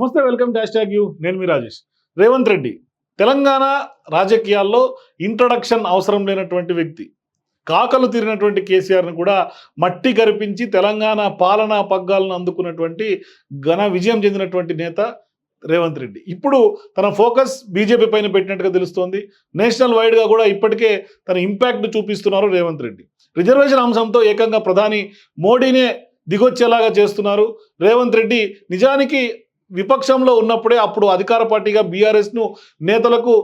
నమస్తే welcome dash tag you. నేను మీ రాజేష్. రేవంత్ రెడ్డి తెలంగాణ రాజకీయాల్లో ఇంట్రడక్షన్ అవసరం లేనటువంటి వ్యక్తి. కాకలు తీరినటువంటి కేసీఆర్ను కూడా మట్టి గరిపించి తెలంగాణ పాలనా పగ్గాలను అందుకున్నటువంటి ఘన విజయం చెందినటువంటి నేత రేవంత్ రెడ్డి. ఇప్పుడు తన ఫోకస్ బీజేపీ పైన పెట్టినట్టుగా తెలుస్తోంది. నేషనల్ వైడ్గా కూడా ఇప్పటికే తన ఇంపాక్ట్ చూపిస్తున్నారు రేవంత్ రెడ్డి. రిజర్వేషన్ అంశంతో ఏకంగా ప్రధాని మోడీనే దిగొచ్చేలాగా చేస్తున్నారు. రేవంత్ రెడ్డి నిజానికి విపక్షంలో ఉన్నప్పుడే అప్పుడు అధికార పార్టీగా బీఆర్ఎస్ను నేతలకు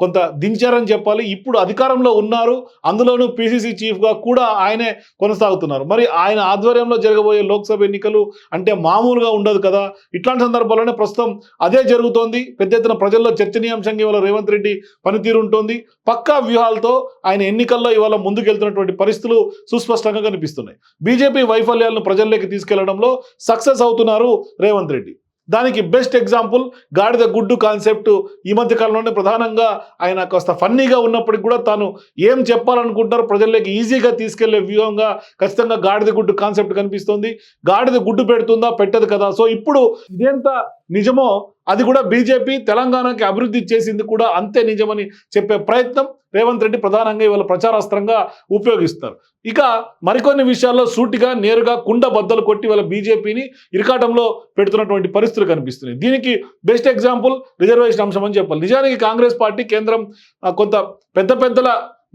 కొంత దించారని చెప్పాలి. ఇప్పుడు అధికారంలో ఉన్నారు. అందులోనూ పిసిసి చీఫ్గా కూడా ఆయనే కొనసాగుతున్నారు. మరి ఆయన ఆధ్వర్యంలో జరగబోయే లోక్సభ ఎన్నికలు అంటే మామూలుగా ఉండదు కదా. ఇట్లాంటి సందర్భాల్లోనే ప్రస్తుతం అదే జరుగుతోంది. పెద్ద ఎత్తున ప్రజల్లో చర్చనీయాంశంగా ఇవాళ రేవంత్ రెడ్డి పనితీరు ఉంటుంది. పక్కా వ్యూహాలతో ఆయన ఎన్నికల్లో ఇవాళ ముందుకెళ్తున్నటువంటి పరిస్థితులు సుస్పష్టంగా కనిపిస్తున్నాయి. బీజేపీ వైఫల్యాలను ప్రజల్లోకి తీసుకెళ్ళడంలో సక్సెస్ అవుతున్నారు రేవంత్ రెడ్డి. దానికి బెస్ట్ ఎగ్జాంపుల్ గాడిద గుడ్డు కాన్సెప్ట్ ఈ మధ్య కాలంలోనే ప్రధానంగా ఆయన కాస్త ఫన్నీగా ఉన్నప్పటికి కూడా తాను ఏం చెప్పాలనుకుంటారో ప్రజల్లోకి ఈజీగా తీసుకెళ్ళే వ్యూహంగా ఖచ్చితంగా గాడిద గుడ్డు కాన్సెప్ట్ కనిపిస్తుంది. గాడిద గుడ్డు పెడుతుందా పెట్టదు కదా. సో ఇప్పుడు ఇదెంత నిజమో అది కూడా బీజేపీ తెలంగాణకి అభివృద్ధి చేసింది కూడా అంతే నిజమని చెప్పే ప్రయత్నం రేవంత్ రెడ్డి ప్రధానంగా ఇవాళ ప్రచారాస్త్రంగా ఉపయోగిస్తారు. ఇక మరికొన్ని విషయాల్లో సూటిగా నేరుగా కుండ బద్దలు కొట్టి వాళ్ళ బీజేపీని ఇరకాటంలో పెడుతున్నటువంటి పరిస్థితులు కనిపిస్తున్నాయి. దీనికి బెస్ట్ ఎగ్జాంపుల్ రిజర్వేషన్ అంశం అని చెప్పాలి. నిజానికి కాంగ్రెస్ పార్టీ కేంద్రం కొంత పెద్ద పెద్దల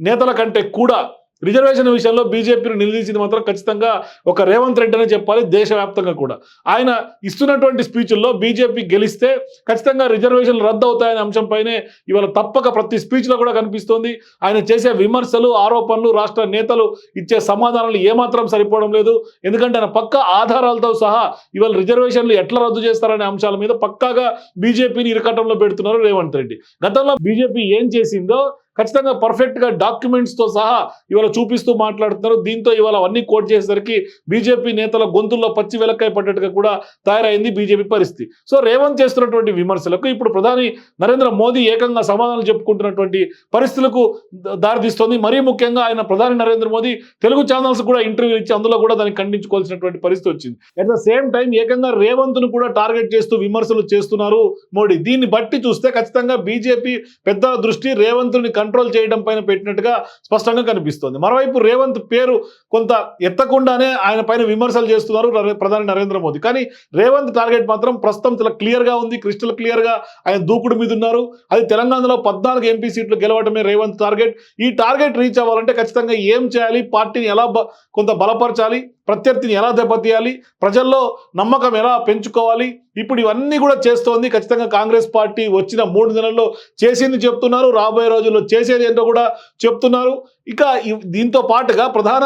నేతల కంటే కూడా రిజర్వేషన్ విషయంలో బీజేపీని నిలదీసింది మాత్రం ఖచ్చితంగా ఒక రేవంత్ రెడ్డి అనే చెప్పాలి దేశవ్యాప్తంగా కూడా. ఆయన ఇస్తున్నటువంటి స్పీచ్ల్లో బీజేపీ గెలిస్తే ఖచ్చితంగా రిజర్వేషన్లు రద్దు అవుతాయనే అంశంపైనే ఇవాళ తప్పక ప్రతి స్పీచ్లో కూడా కనిపిస్తోంది. ఆయన చేసే విమర్శలు ఆరోపణలు రాష్ట్ర నేతలు ఇచ్చే సమాధానాలు ఏమాత్రం సరిపోవడం లేదు. ఎందుకంటే ఆయన పక్క ఆధారాలతో సహా ఇవాళ రిజర్వేషన్లు ఎట్లా రద్దు చేస్తారనే అంశాల మీద పక్కాగా బీజేపీని ఇరకటంలో పెడుతున్నారు రేవంత్ రెడ్డి. గతంలో బీజేపీ ఏం చేసిందో ఖచ్చితంగా పర్ఫెక్ట్గా డాక్యుమెంట్స్తో సహా ఇవాళ చూపిస్తూ మాట్లాడుతున్నారు. దీంతో ఇవాళ అవన్నీ కోట్ చేసేసరికి బీజేపీ నేతల గొంతుల్లో పచ్చి వెలక్కాయ పడ్డట్టుగా కూడా తయారైంది బీజేపీ పరిస్థితి. సో రేవంత్ చేస్తున్నటువంటి విమర్శలకు ఇప్పుడు ప్రధాని నరేంద్ర మోదీ ఏకంగా సమాధానాలు చెప్పుకుంటున్నటువంటి పరిస్థితులకు దారితీస్తోంది. మరీ ముఖ్యంగా ఆయన ప్రధాని నరేంద్ర మోదీ తెలుగు ఛానల్స్ కూడా ఇంటర్వ్యూ ఇచ్చి అందులో కూడా దాన్ని ఖండించుకోవాల్సినటువంటి పరిస్థితి వచ్చింది. అట్ ద సేమ్ టైం ఏకంగా రేవంత్ను కూడా టార్గెట్ చేస్తూ విమర్శలు చేస్తున్నారు మోడీ. దీన్ని బట్టి చూస్తే ఖచ్చితంగా బీజేపీ పెద్ద దృష్టి రేవంత్ని కంట్రోల్ చేయడం పైన పెట్టినట్టుగా స్పష్టంగా కనిపిస్తోంది. మరోవైపు రేవంత్ పేరు కొంత ఎత్తకుండానే ఆయన పైన విమర్శలు చేస్తున్నారు ప్రధాని నరేంద్ర మోదీ. కానీ రేవంత్ టార్గెట్ మాత్రం ప్రస్తుతం చాలా క్లియర్గా ఉంది క్రిస్టల్ క్లియర్గా ఆయన దూకుడు మీద ఉన్నారు. అది తెలంగాణలో పద్నాలుగు ఎంపీ సీట్లు గెలవడమే రేవంత్ టార్గెట్. ఈ టార్గెట్ రీచ్ అవ్వాలంటే ఖచ్చితంగా ఏం చేయాలి? పార్టీని ఎలా కొంత బలపరచాలి? ప్రత్యర్థిని ఎలా దెబ్బతీయాలి? ప్రజల్లో నమ్మకం ఎలా పెంచుకోవాలి? ఇప్పుడు ఇవన్నీ కూడా చేస్తోంది. ఖచ్చితంగా కాంగ్రెస్ పార్టీ వచ్చిన మూడు నెలల్లో చేసింది చెప్తున్నారు. రాబోయే రోజుల్లో చేసేది ఏంటో కూడా చెప్తున్నారు. ఇక దీంతో పాటుగా ప్రధాన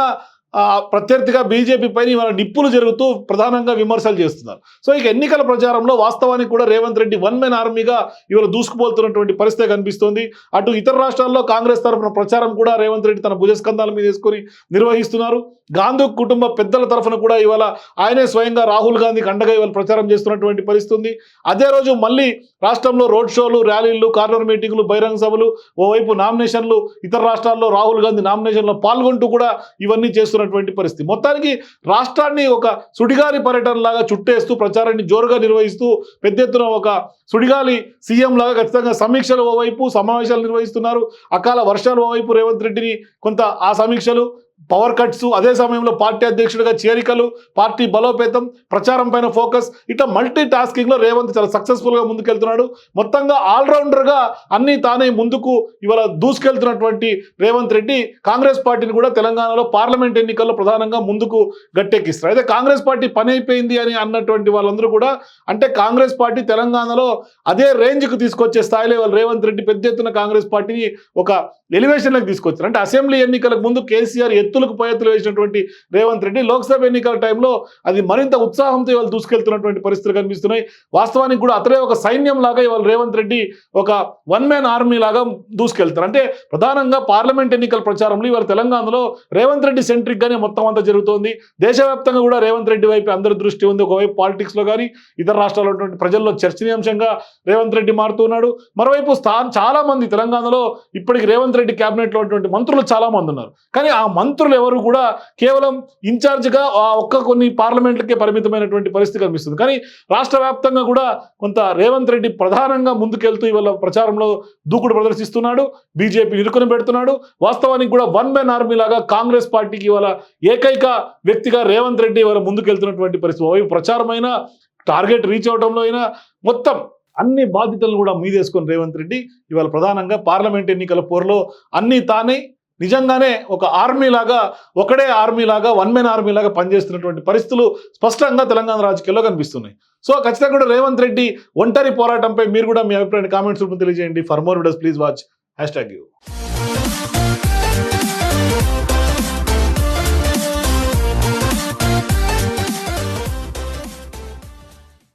ప్రత్యర్థిగా బీజేపీ పైన ఇవాళ నిప్పులు జరుగుతూ ప్రధానంగా విమర్శలు చేస్తున్నారు. సో ఇక ఎన్నికల ప్రచారంలో వాస్తవానికి కూడా రేవంత్ రెడ్డి వన్ మెన్ ఆర్మీగా ఇవాళ దూసుకుపోతున్నటువంటి పరిస్థితి కనిపిస్తోంది. అటు ఇతర రాష్ట్రాల్లో కాంగ్రెస్ తరఫున ప్రచారం కూడా రేవంత్ రెడ్డి తన భుజస్కంధాల మీద వేసుకొని నిర్వహిస్తున్నారు. గాంధీ కుటుంబ పెద్దల తరఫున కూడా ఇవాళ ఆయనే స్వయంగా రాహుల్ గాంధీకి అండగా ఇవాళ ప్రచారం చేస్తున్నటువంటి పరిస్థితి ఉంది అదే రోజు మళ్ళీ రాష్ట్రంలో రోడ్ షోలు ర్యాలీలు కార్నర్ మీటింగ్లు బహిరంగ సభలు ఓవైపు నామినేషన్లు ఇతర రాష్ట్రాల్లో రాహుల్ గాంధీ నామినేషన్లో పాల్గొంటూ కూడా ఇవన్నీ చేస్తున్నటువంటి పరిస్థితి. మొత్తానికి రాష్ట్రాన్ని ఒక సుడిగాలి పర్యటన లాగా చుట్టేస్తూ ప్రచారాన్ని జోరుగా నిర్వహిస్తూ పెద్ద ఎత్తున ఒక సుడిగాలి సీఎం లాగా ఖచ్చితంగా సమీక్షలు ఓవైపు సమావేశాలు నిర్వహిస్తున్నారు. అకాల వర్షాలు ఓవైపు రేవంత్ రెడ్డిని కొంత ఆ సమీక్షలు పవర్ కట్స్ అదే సమయంలో పార్టీ అధ్యక్షుడిగా చేరికలు పార్టీ బలోపేతం ప్రచారం పైన ఫోకస్ ఇట్లా మల్టీ టాస్కింగ్లో రేవంత్ చాలా సక్సెస్ఫుల్గా ముందుకెళ్తున్నాడు. మొత్తంగా ఆల్రౌండర్గా అన్నీ తానే ముందుకు ఇవాళ దూసుకెళ్తున్నటువంటి రేవంత్ రెడ్డి కాంగ్రెస్ పార్టీని కూడా తెలంగాణలో పార్లమెంట్ ఎన్నికల్లో ప్రధానంగా ముందుకు గట్టెక్కిస్తారు అయితే కాంగ్రెస్ పార్టీ పని అయిపోయింది అని అన్నటువంటి వాళ్ళందరూ కూడా అంటే కాంగ్రెస్ పార్టీ తెలంగాణలో అదే రేంజ్కి తీసుకొచ్చే స్థాయిలో ఇవాళ రేవంత్ రెడ్డి పెద్ద ఎత్తున కాంగ్రెస్ పార్టీని ఒక ఎలివేషన్లకు తీసుకొచ్చారు. అంటే అసెంబ్లీ ఎన్నికలకు ముందు కేసీఆర్ ఎత్తులకు పై వేసినటువంటి రేవంత్ రెడ్డి లోక్సభ ఎన్నికల టైంలో అది మరింత ఉత్సాహంతో ఇవాళ దూసుకెళ్తున్నటువంటి పరిస్థితులు కనిపిస్తున్నాయి. వాస్తవానికి కూడా అతడే ఒక సైన్యం లాగా ఇవాళ రేవంత్ రెడ్డి ఒక వన్ మ్యాన్ ఆర్మీ లాగా దూసుకెళ్తారు. అంటే ప్రధానంగా పార్లమెంట్ ఎన్నికల ప్రచారంలో ఇవాళ తెలంగాణలో రేవంత్ రెడ్డి సెంట్రిక్ గానే మొత్తం అంతా జరుగుతోంది. దేశవ్యాప్తంగా కూడా రేవంత్ రెడ్డి వైపు అందరి దృష్టి ఉంది. ఒకవైపు పాలిటిక్స్లో కానీ ఇతర రాష్ట్రాల్లో ఉన్నటువంటి ప్రజల్లో చర్చనీయాంశంగా రేవంత్ రెడ్డి మారుతున్నాడు మరోవైపు స్థా చాలా మంది తెలంగాణలో ఇప్పటికి రేవంత్ రెడ్డి క్యాబినెట్లో లో ఉన్నటువంటి మంత్రులు చాలా మంది ఉన్నారు. కానీ ఆ మంత్రులు మంత్రులు ఎవరు కూడా కేవలం ఇన్ఛార్జ్గా ఆ ఒక్క కొన్ని పార్లమెంట్లకే పరిమితమైనటువంటి పరిస్థితి కనిపిస్తుంది. కానీ రాష్ట్ర వ్యాప్తంగా కూడా కొంత రేవంత్ రెడ్డి ప్రధానంగా ముందుకెళ్తూ ఇవాళ ప్రచారంలో దూకుడు ప్రదర్శిస్తున్నాడు. బీజేపీ ఇరుకుని పెడుతున్నాడు. వాస్తవానికి కూడా వన్ మ్యాన్ ఆర్మీ లాగా కాంగ్రెస్ పార్టీకి ఇవాళ ఏకైక వ్యక్తిగా రేవంత్ రెడ్డి ఇవాళ ముందుకెళ్తున్నటువంటి పరిస్థితి. అవి ప్రచారమైన టార్గెట్ రీచ్ అవడంలో అయినా మొత్తం అన్ని బాధ్యతలు కూడా మీదేసుకొని రేవంత్ రెడ్డి ఇవాళ ప్రధానంగా పార్లమెంట్ ఎన్నికల పోరులో అన్నీ తానే నిజంగానే ఒక ఆర్మీ లాగా ఒకడే ఆర్మీ లాగా వన్ మెన్ ఆర్మీ లాగా పనిచేస్తున్నటువంటి పరిస్థితులు స్పష్టంగా తెలంగాణ రాజకీయాల్లో కనిపిస్తున్నాయి. సో ఖచ్చితంగా కూడా రేవంత్ రెడ్డి ఒంటరి పోరాటంపై మీరు కూడా మీ అభిప్రాయాన్ని కామెంట్స్ రూపంలో తెలియజేయండి. For more videos please watch hash tag you